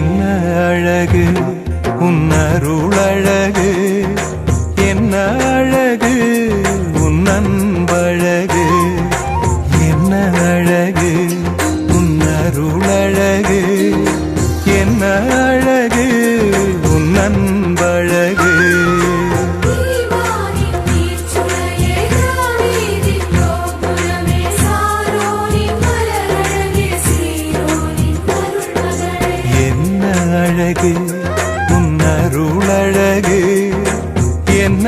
என்ன அழகு? உன்னருளழகு என்ன அழகு? உன் அன்பழகு என்ன அழகு? உன்னருளழகு என்ன அழகு? உன் அன்பழகு அழகு உன்னருளழகு என்ன